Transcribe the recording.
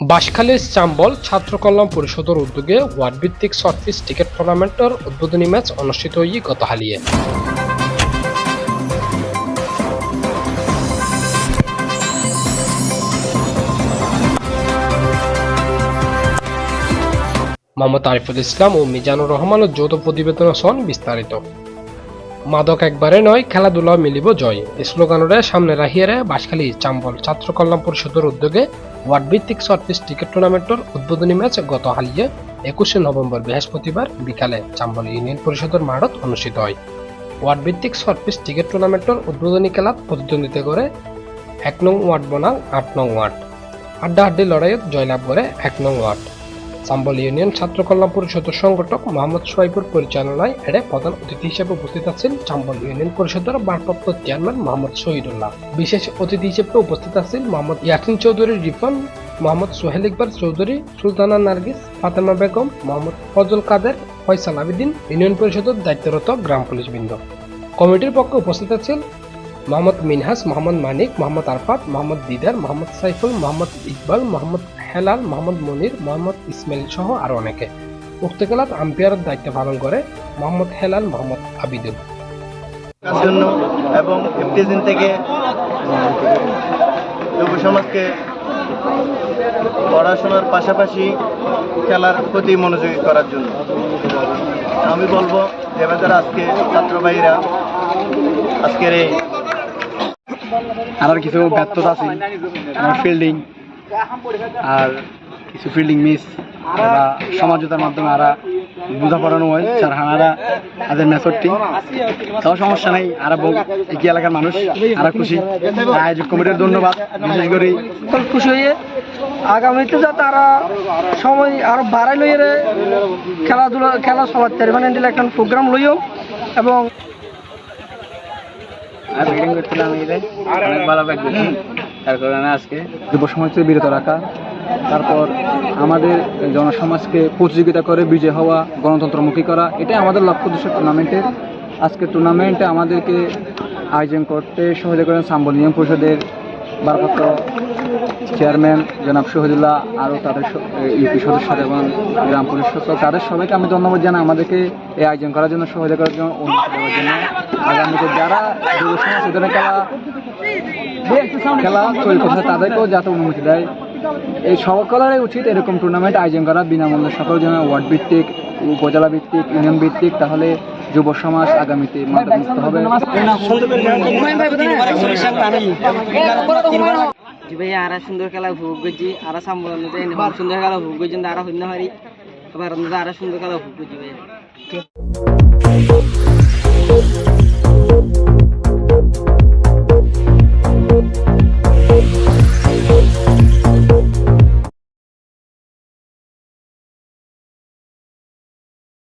বাঁশখালীর চাম্বল ছাত্র কল্যাণ পরিষদের উদ্যোগে ওয়ার্ড ভিত্তিক শর্টফিস ক্রিকেট টুর্নামেন্টের উদ্বোধনী ম্যাচ অনুষ্ঠিত হয়ে গত হালিয়ে মোহাম্মদ আরিফুল ইসলাম ও মিজানুর রহমানের যৌথ প্রতিবেদন সন বিস্তারিত। মাদক একবারে নয়, খেলাধুলা মিলিব জয়। স্লোগানরে সামনে রাখিয়ারে বাঁশখালী চাম্বল। ছাত্র কল্যাণ পরিষদের উদ্যোগে ওয়ার্ড ভিত্তিক শর্টপিস ক্রিকেট টুর্নামেন্টের উদ্বোধনী ম্যাচ গত হালিয়ে একুশে নভেম্বর বৃহস্পতিবার বিকালে চাম্বল ইউনিয়ন পরিষদের মাঠত অনুষ্ঠিত হয়। ওয়ার্ড ভিত্তিক শর্টপিস ক্রিকেট টুর্নামেন্টের উদ্বোধনী খেলাত প্রতিদ্বন্দ্বিতা করে এক নং ওয়ার্ড বনাম আট নং ওয়ার্ড। আড্ডাহাড্ডি লড়াইত জয়লাভ করে এক নং ওয়ার্ড। চাম্বল ইউনিয়ন ছাত্র কল্যাণ পরিষদের সংগঠক মোহাম্মদ সোহাইবুর পরিচালনায় এর প্রধান অতিথি হিসেবে উপস্থিত আছেন চাম্বল ইউনিয়ন পরিষদের ভারপ্রাপ্ত চেয়ারম্যান মোহাম্মদ শহীদুল্লাহ বিশেষ অতিথি হিসেবে উপস্থিত আছেন মোহাম্মদ ইয়াসিন চৌধুরী রিফন মোহাম্মদ সোহেল ইকবর চৌধুরী সুলতানা নার্গিস ফাতেমা বেগম মোহাম্মদ ফজল কাদের ফয়সাল আবিদিন ইউনিয়ন পরিষদের দায়িত্বরত গ্রাম পুলিশ বৃন্দ কমিটির পক্ষে উপস্থিত আছেন মোহাম্মদ মিনহাস মোহাম্মদ মানিক মোহাম্মদ আরফাত মোহাম্মদ দিদার মোহাম্মদ সাইফুল মোহাম্মদ ইকবাল মোহাম্মদ হেলাল মোহাম্মদ মনির মোহাম্মদ ইসমাইল সহ আরও অনেকে। উক্ত খেলাত আম্পায়ারের দায়িত্ব পালন করে মোহাম্মদ হেলাল মোহাম্মদ আবিদুল। তার জন্য এবং এফটিজিন থেকে যুব সমাজকে পড়াশোনার পাশাপাশি খেলার প্রতি মনোযোগী করার জন্য। আমি বলব আমাদের আজকে ছাত্র ভাইরা আজকের এই আর কিছু ব্যর্থতা আছে ফিল্ডিং আর কিছু ফিল্ডিং মিস বা সমাজতার মাধ্যমে আরা বুঝা পড়ানো হয় স্যার হানারা আদের মেথডটি তাও সমস্যা নাই আর একই এলাকার মানুষ আর খুশি। আয়োজক কমিটির ধন্যবাদ বিশেষ করে খুশি হয়ে আগামীতে যা তারা সময় আরও বাড়াই লইয়ে খেলাধুলা খেলা সবার মানে একটা প্রোগ্রাম লইও এবং আর রিডিং করছিলাম অনেক ভালো তার কারণে আজকে যুব সমাজ থেকে বিরত রাখা, তারপর আমাদের জনসমাজকে প্রতিযোগিতা করে বিজয় হওয়া, গণতন্ত্রমুখী করা, এটাই আমাদের লক্ষ্য উদ্দেশ্য টুর্নামেন্টের আজকে টুর্নামেন্টে আমাদেরকে আয়োজন করতে সহযোগিতা করেন সাম্বল নিয়ম পরিষদের ভারপ্রাপ্ত চেয়ারম্যান জনাব শহীদুল্লাহ আরও তাদের ইউপি সদস্য এবং গ্রাম সদস্য। তাদের সবাইকে আমি ধন্যবাদ জানাই আমাদেরকে এই আয়োজন করার জন্য সহযোগিতা করার জন্য অনুমতি দেওয়ার জন্য। আগামীতে যারা যুব সমাজ খেলা খেলা করছে তাদেরকেও যাতে অনুমতি দেয়। এই সকলেরই উচিত এরকম টুর্নামেন্ট আয়োজন করা, বিনামূল্যে সকল জন্য ওয়ার্ড ভিত্তিক, উপজেলা ভিত্তিক ইউনিয়ন ভিত্তিক, তাহলে যুব সমাজ আগামীতে মাদকমুক্ত হবে। ভাই, আরা সুন্দর খেলা উপভোগ করছি, আরা সামনে সুন্দর খেলা উপভোগ করছি আরা হইতে পারি আবার আরা সুন্দর খেলা উপভোগ করছি ভাই।